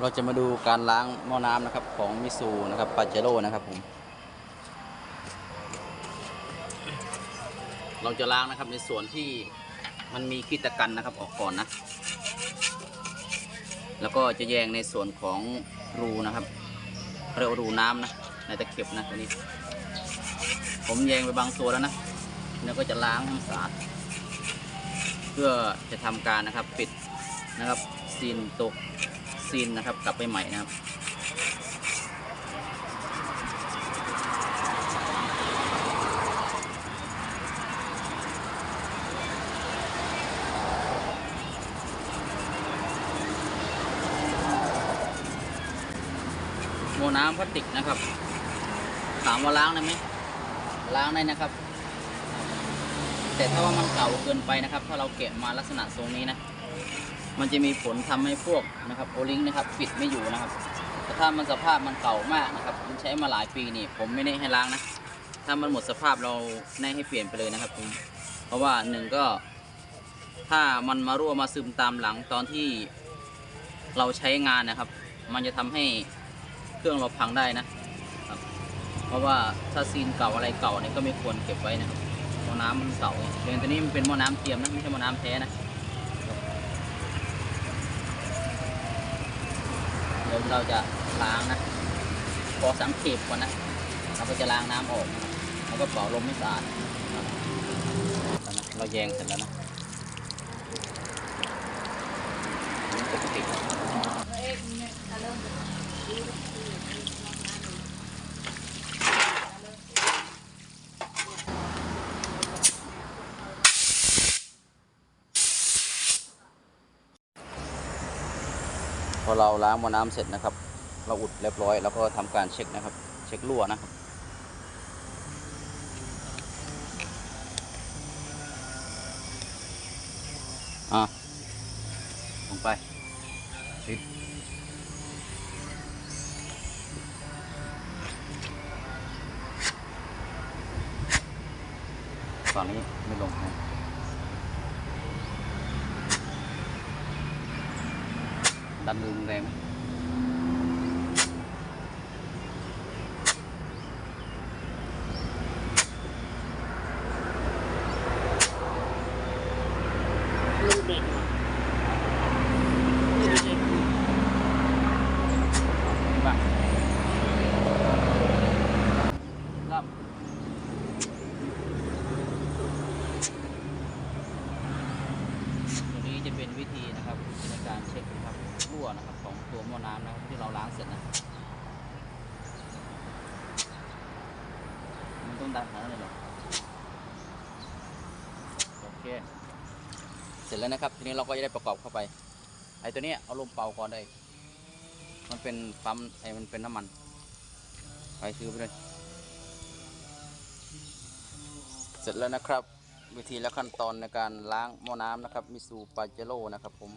เราจะมาดูการล้างหม้อน้ำนะครับของมิซูนะครับปาเจโร่นะครับผม เราจะล้างนะครับในส่วนที่มันมีขี้ตะกันนะครับออกก่อนนะ แล้วก็จะแยงในส่วนของรูนะครับเรียกว่ารูน้ำนะในตะเข็บนะตัวนี้ ผมแยงไปบางตัวแล้วนะแล้วก็จะล้างให้มันสะอาดเพื่อจะทำการนะครับปิดนะครับซีนตก ซีนนะครับ กลับไปใหม่นะครับโมน้ำพลาสติกนะครับถามว่าล้างได้ไหมล้างได้นะครับ แต่ถ้าว่ามันเก่าเกินไปนะครับ ถ้าเราแกะมาลักษณะทรงนี้นะ มันจะมีผลทำให้พวกนะครับโอลิงนะครับปิดไม่อยู่นะครับแต่ถ้ามันสภาพมันเก่ามากนะครับมันใช้มาหลายปีนี่ ผมไม่ได้ให้ล้างนะถ้ามันหมดสภาพเราแน่ให้เปลี่ยนไปเลยนะครับผมเพราะว่าหนึ่งก็ ถ้ามันมารั่วมาซึมตามหลังตอนที่เราใช้งานนะครับ มันจะทำให้เครื่องเราพังได้นะครับเพราะว่าถ้าซีนเก่าอะไรเก่าเนี่ยก็ไม่ควรเก็บไว้นะครับหม้อน้ำมันเก่าเรื่องตัวนี้มันเป็นหม้อน้ำเทียมนะไม่ใช่หม้อน้ำแท้นะ ดี๋ยวเราจะล้างนะพอสังเกตก่อนนะเราก็จะล้างน้ำออกนะครับแล้วก็เป่าลมให้สะอาดเราแยงเสร็จแล้วนะอันนี้ปกติพ อเราล้างมอน้ำเสร็จนะครับ เราอุดเรียบร้อย แล้วก็ทำการเช็คนะครับ เช็ครั่วนะครับอะลงไปปิดฝั่งนี้ไม่ลงนะ ดันมือมึงแรงไหมลูกเด็กลูกเด็กบ้างครับตัวนี้จะเป็นวิธีนะครับในการเช็คนะครับ รั่วนะครับ ของตัวหม้อน้ำนะครับที่เราล้างเสร็จนะมันต้องดันขนาดนั้นเลยเหรอโอเค เสร็จแล้วนะครับ ทีนี้เราก็จะได้ประกอบเข้าไป ไอ้ตัวนี้เอาลมเป่าก่อนเลยมันเป็นปั๊มไอ้มันเป็นน้ำมัน ไปซื้อไปเลยเสร็จแล้วนะครับ วิธีและขั้นตอนในการล้างหม้อน้ำนะครับมิซูปาเจโร่นะครับผม